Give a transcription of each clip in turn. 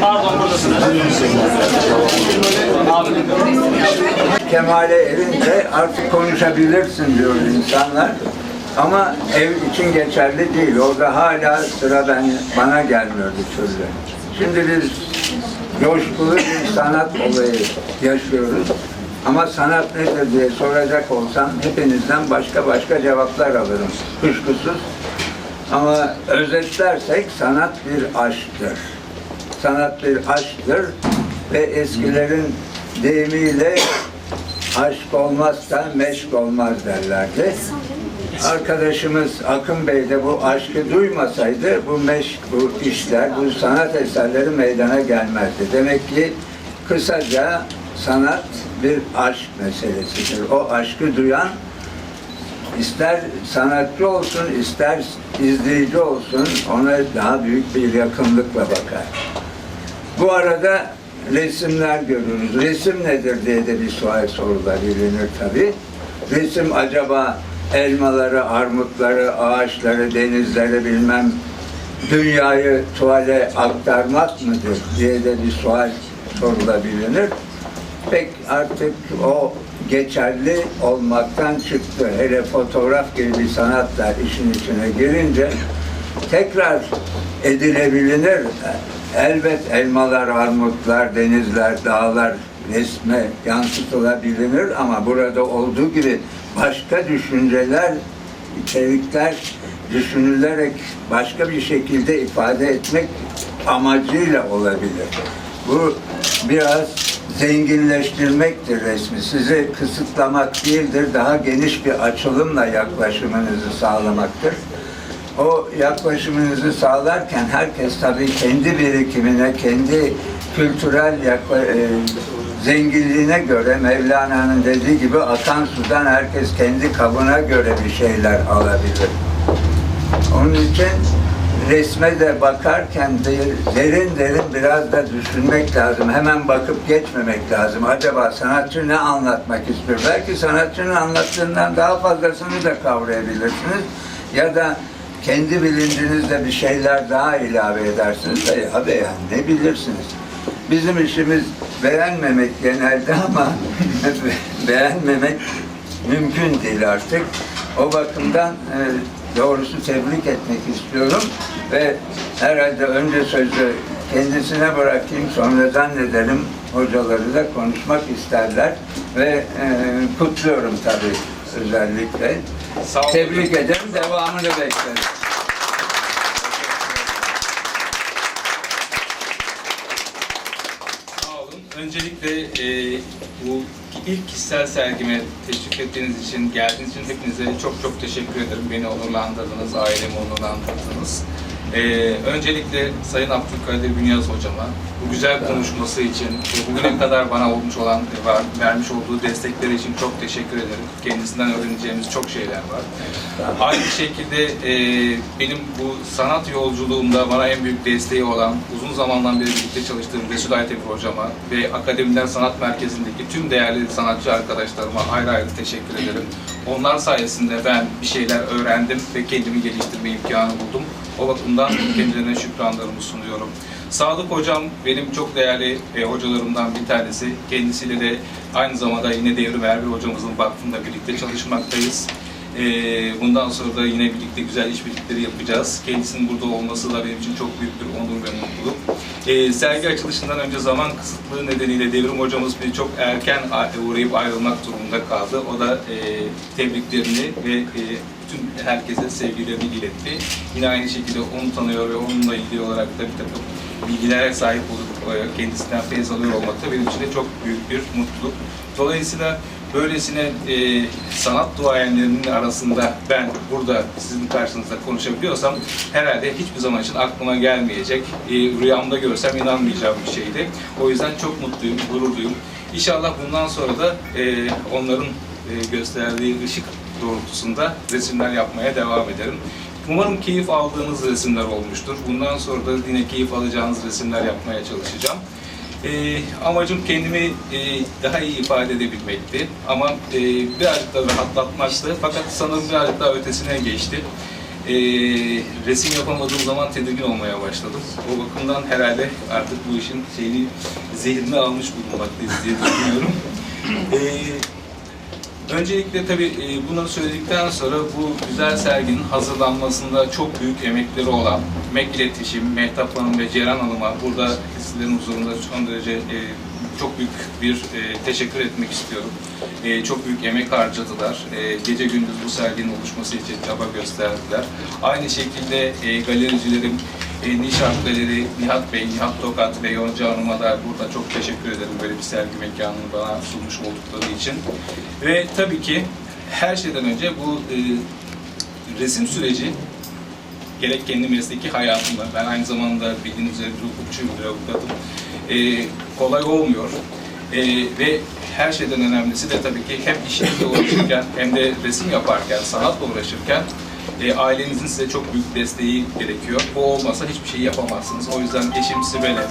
Pardon buradasınız. Kemale erince artık konuşabilirsin diyor insanlar. Ama ev için geçerli değil. Orada hala sıra ben, bana gelmiyor bir türlü. Şimdi biz coşkulu bir sanat olayı yaşıyoruz. Ama sanat nedir diye soracak olsam hepinizden başka başka cevaplar alırım. Kuşkusuz. Ama özetlersek sanat bir aşktır. Sanat bir aşktır ve eskilerin deyimiyle aşk olmazsa meşk olmaz derlerdi. Arkadaşımız Akın Bey de bu aşkı duymasaydı bu meşk, bu işler, bu sanat eserleri meydana gelmezdi. Demek ki kısaca sanat bir aşk meselesidir. O aşkı duyan ister sanatçı olsun, ister izleyici olsun ona daha büyük bir yakınlıkla bakar. Bu arada resimler görürüz. Resim nedir diye de bir sual sorulabilir tabii. Resim acaba elmaları, armutları, ağaçları, denizleri bilmem dünyayı tuvale aktarmak mıdır diye de bir sual sorulabilir. Pek artık o geçerli olmaktan çıktı. Hele fotoğraf gibi bir sanatla işin içine girince tekrar edilebilir. Elbet elmalar, armutlar, denizler, dağlar resme yansıtılabilir ama burada olduğu gibi başka düşünceler, içerikler düşünülerek başka bir şekilde ifade etmek amacıyla olabilir. Bu biraz zenginleştirmektir resmi. Sizi kısıtlamak değildir, daha geniş bir açılımla yaklaşımınızı sağlamaktır. O yaklaşımınızı sağlarken herkes tabii kendi birikimine, kendi kültürel e, zenginliğine göre Mevlana'nın dediği gibi akan sudan herkes kendi kabına göre bir şeyler alabilir. Onun için resme de bakarken de derin derin biraz da düşünmek lazım. Hemen bakıp geçmemek lazım. Acaba sanatçı ne anlatmak istiyor? Belki sanatçının anlattığından daha fazlasını da kavrayabilirsiniz. Ya da kendi bilincinizde bir şeyler daha ilave edersiniz. de Ya be ya ne bilirsiniz? Bizim işimiz beğenmemek genelde ama beğenmemek mümkün değil artık. O bakımdan e, doğrusu tebrik etmek istiyorum ve herhalde önce sözü kendisine bırakayım sonra zannederim hocaları da konuşmak isterler ve e, kutluyorum tabii özellikle. Sağ olun. Tebrik ederim, devamını beklerim. Sağ olun. Öncelikle e, bu ilk kişisel sergime teşvik ettiğiniz için, geldiğiniz için hepinize çok çok teşekkür ederim. Beni onurlandırdınız, ailemi onurlandırdınız. E, öncelikle Sayın Abdülkadir Bünyaz hocama bu güzel konuşması için ve bugüne kadar bana olmuş olan, var, vermiş olduğu destekleri için çok teşekkür ederim. Kendisinden öğreneceğimiz çok şeyler var. Aynı şekilde e, benim bu sanat yolculuğumda bana en büyük desteği olan, uzun zamandan beri birlikte çalıştığım Resul Aytepe hocama ve Akademiler Sanat Merkezi'ndeki tüm değerli sanatçı arkadaşlarıma ayrı ayrı teşekkür ederim. Onlar sayesinde ben bir şeyler öğrendim ve kendimi geliştirme imkanı buldum. O bakımdan kendilerine şükranlarımı sunuyorum. Sadık hocam benim çok değerli e, hocalarımdan bir tanesi. Kendisiyle de aynı zamanda yine Devrim Erbil hocamızın vakfında birlikte çalışmaktayız. Ee, bundan sonra da yine birlikte güzel işbirlikleri yapacağız. Kendisinin burada olması da benim için çok büyük bir onur ve mutluluk. Ee, sergi açılışından önce zaman kısıtlığı nedeniyle Devrim hocamız bir çok erken uğrayıp ayrılmak durumunda kaldı. O da e, tebriklerini ve e, bütün herkese sevgilerini iletti. Yine aynı şekilde onu tanıyor ve onunla ilgili olarak da bir takım bilgilere sahip olup e, kendisinden feyiz alıyor olmak da benim için de çok büyük bir mutluluk. Dolayısıyla böylesine e, sanat duayenlerinin arasında ben burada sizin karşınızda konuşabiliyorsam herhalde hiçbir zaman için aklıma gelmeyecek, e, rüyamda görsem inanmayacağım bir şeydi. O yüzden çok mutluyum, gururluyum. İnşallah bundan sonra da e, onların e, gösterdiği ışık doğrultusunda resimler yapmaya devam ederim. Umarım keyif aldığınız resimler olmuştur. Bundan sonra da yine keyif alacağınız resimler yapmaya çalışacağım. Ee, amacım kendimi e, daha iyi ifade edebilmekti ama e, birazcık da rahatlatmaktı. Fakat sanırım birazcık daha ötesine geçti. e, resim yapamadığım zaman tedirgin olmaya başladım. O bakımdan herhalde artık bu işin şeyini zehrini almış bulunmaktayız diye düşünüyorum. E, Öncelikle tabii e, bunları söyledikten sonra bu güzel serginin hazırlanmasında çok büyük emekleri olan MEK İletişim, Mehtap Hanım ve Ceren Hanım'a burada sizlerin huzurunda son derece e, çok büyük bir e, teşekkür etmek istiyorum. Çok büyük emek harcadılar. Gece gündüz bu serginin oluşması için çaba gösterdiler. Aynı şekilde galericilerim e, Nişant Galeri, Nihat Bey, Nihat Tokat ve Yonca Hanım'a da burada çok teşekkür ederim böyle bir sergi mekanını bana sunmuş oldukları için. Ve tabii ki her şeyden önce bu e, resim süreci gerek kendi mesleki hayatımda, ben aynı zamanda bildiğiniz üzere bir hukukçuyum, bir avukatım, e, kolay olmuyor. E, ve her şeyden önemlisi de tabii ki hem işinizle uğraşırken hem de resim yaparken, sanatla uğraşırken e, ailenizin size çok büyük desteği gerekiyor. Bu olmasa hiçbir şey yapamazsınız. O yüzden eşim Sibel'e,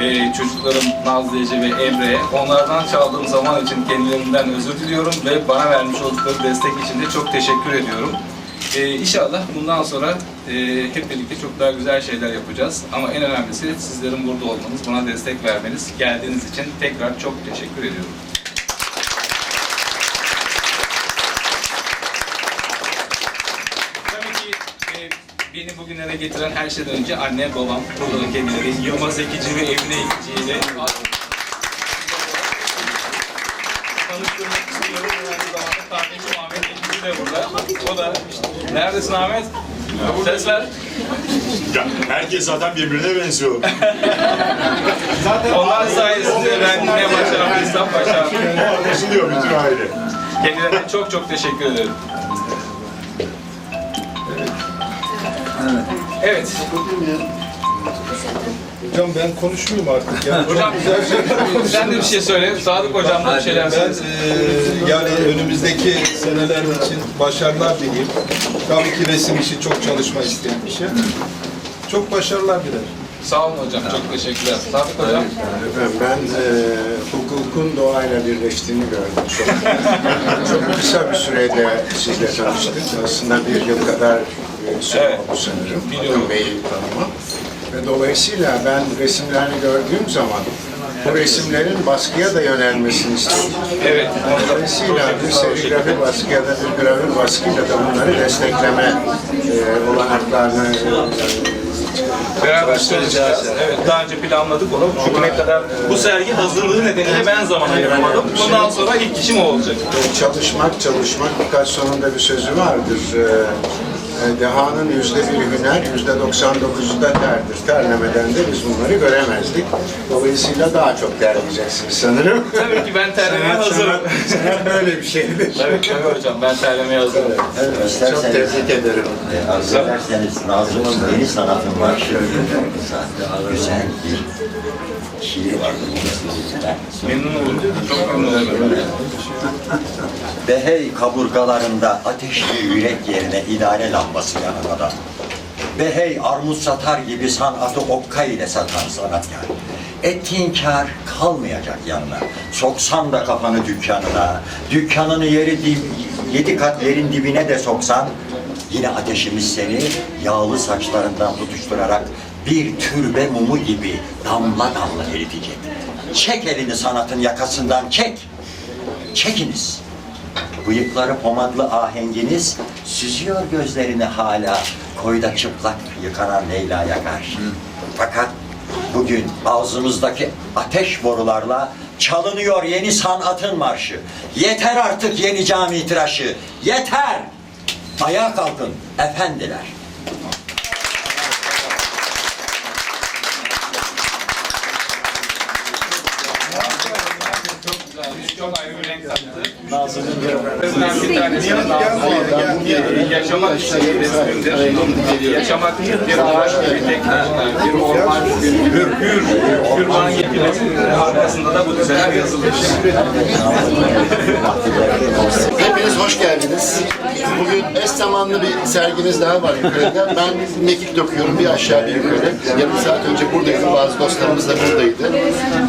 e, çocuklarım Nazlı Ece ve Emre'ye onlardan çaldığım zaman için kendilerinden özür diliyorum ve bana vermiş oldukları destek için de çok teşekkür ediyorum. E, inşallah bundan sonra e, hep birlikte çok daha güzel şeyler yapacağız. Ama en önemlisi sizlerin burada olmanız, bana destek vermeniz. Geldiğiniz için tekrar çok teşekkür ediyorum. Tabii ki e, beni bugünlere getiren her şeyden önce anne, babam, burada da kendileri Yılmaz Ekici ve Emine Ekici ile tanıştırmak istiyorum. Aynı zamanda kardeşim Ahmet Ekici de burada. O da işte, neredesin Ahmet? Ses ver. Ya, herkes zaten birbirine benziyor. Onlar sayesinde ben ne başarabilirsem başardım. O anlaşılıyor bütün aile. Kendilerine çok çok teşekkür ederim. Evet. Hocam ben konuşmayayım artık. Yani Hocam sen de bir şey söyle. Sadık hocam da bir şeyler ben eee, yani önümüzdeki seneler için başarılar dileyim. Tabii ki resim işi çok çalışma isteyen bir şey. Çok başarılar dilerim. Sağ olun hocam. Çok teşekkürler. Sadık hocam. Efendim, ben e, hukukun doğayla birleştiğini gördüm çok. çok kısa bir sürede sizle tanıştık. Aslında bir yıl kadar e, süre Evet. oldu sanırım. Biliyorum. Akın Bey'i tanıma. Ve dolayısıyla ben resimlerini gördüğüm zaman bu resimlerin baskıya da yönelmesini istedim. Evet. Dolayısıyla bir serigrafi baskı ya da bir gravür baskıyla da bunları destekleme e, olanaklarını e, Beraber çalışacağız. Evet, daha önce planladık onu. Bugüne kadar bu sergi hazırlığı nedeniyle ben zaman ayıramadım. Bundan sonra ilk işim o olacak. Çalışmak, çalışmak Picasso'nun da bir sözü vardır. E, Dehanın yüzde bir hüner, yüzde 99'u da terdir. Terlemeden de biz bunları göremezdik. Dolayısıyla daha çok terleyeceksiniz sanırım. Tabii ki ben terlemeye hazırım. Sanat böyle bir şeydir. Tabii tabii hocam ben terlemeye hazırım. Evet, çok tebrik ederim. E, arzu ederseniz Nazım'ın yeni sanatın var. Güzel bir şiir vardı bunun sizden. Memnun oldum. Çok memnun oldum. Ve hey kaburgalarında ateşli yürek yerine idare lambası yanan adam. Ve hey armut satar gibi sanatı okka ile satan sanatkar. Ettiğin kar kalmayacak yanına. Soksan da kafanı dükkanına, dükkanını yeri dib, yedi kat yerin dibine de soksan, yine ateşimiz seni yağlı saçlarından tutuşturarak bir türbe mumu gibi damla damla eritecek. Çek elini sanatın yakasından çek. Çekiniz. Bıyıkları pomadlı ahenginiz süzüyor gözlerini hala koyda çıplak yıkanan Leyla'ya karşı. Fakat bugün ağzımızdaki ateş borularla çalınıyor yeni sanatın marşı. Yeter artık yeni cami tıraşı. Yeter! Ayağa kalkın efendiler. Çok güzelmiş. Çok ayrı bir renk Nazlı'nın bir tanesi Nazlı. Yaşamak için bir. Yaşamak bir ağaç gibi tek başına, bir orman gibi, hür, hür, hürman yetimesinin arkasında da bu dizeler yazılmış. Hepiniz hoş geldiniz. Bugün eş zamanlı bir sergimiz daha var yukarıda. Ben mekik dokuyorum bir aşağı bir yukarı. Yarım saat önce buradaydım. Bazı dostlarımız da buradaydı.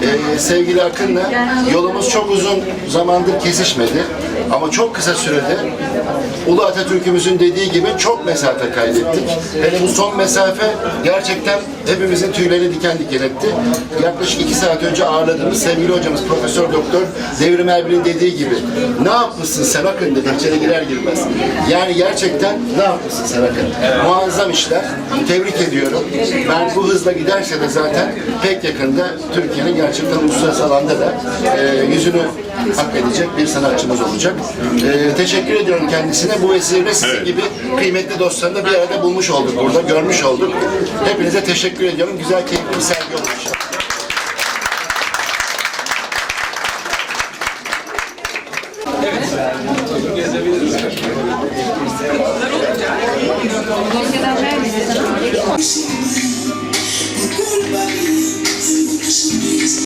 Ee, sevgili Akın'la yolumuz çok uzun zamandır kesişmedi. Ama çok kısa sürede Ulu Atatürk'ümüzün dediği gibi çok mesafe kaydettik. Hele bu son mesafe gerçekten hepimizin tüylerini diken diken etti. Yaklaşık iki saat önce ağırladığımız sevgili hocamız Profesör Doktor Devrim Erbil'in dediği gibi ne yapmışsın sen Akın dedi içeri girer girmez. Yani gerçekten ne yapmışsın sen Akın? Muazzam işler. Tebrik ediyorum. Ben bu hızla giderse de zaten pek yakında Türkiye'nin gerçekten uluslararası alanda da e, yüzünü hak edecek bir sanatçımız olacak. E, teşekkür ediyorum kendisine. Bu vesileyle sizin gibi kıymetli dostlarını da bir arada bulmuş olduk burada, görmüş olduk. Hepinize teşekkür ediyorum. Güzel, keyifli bir sergi olmuş.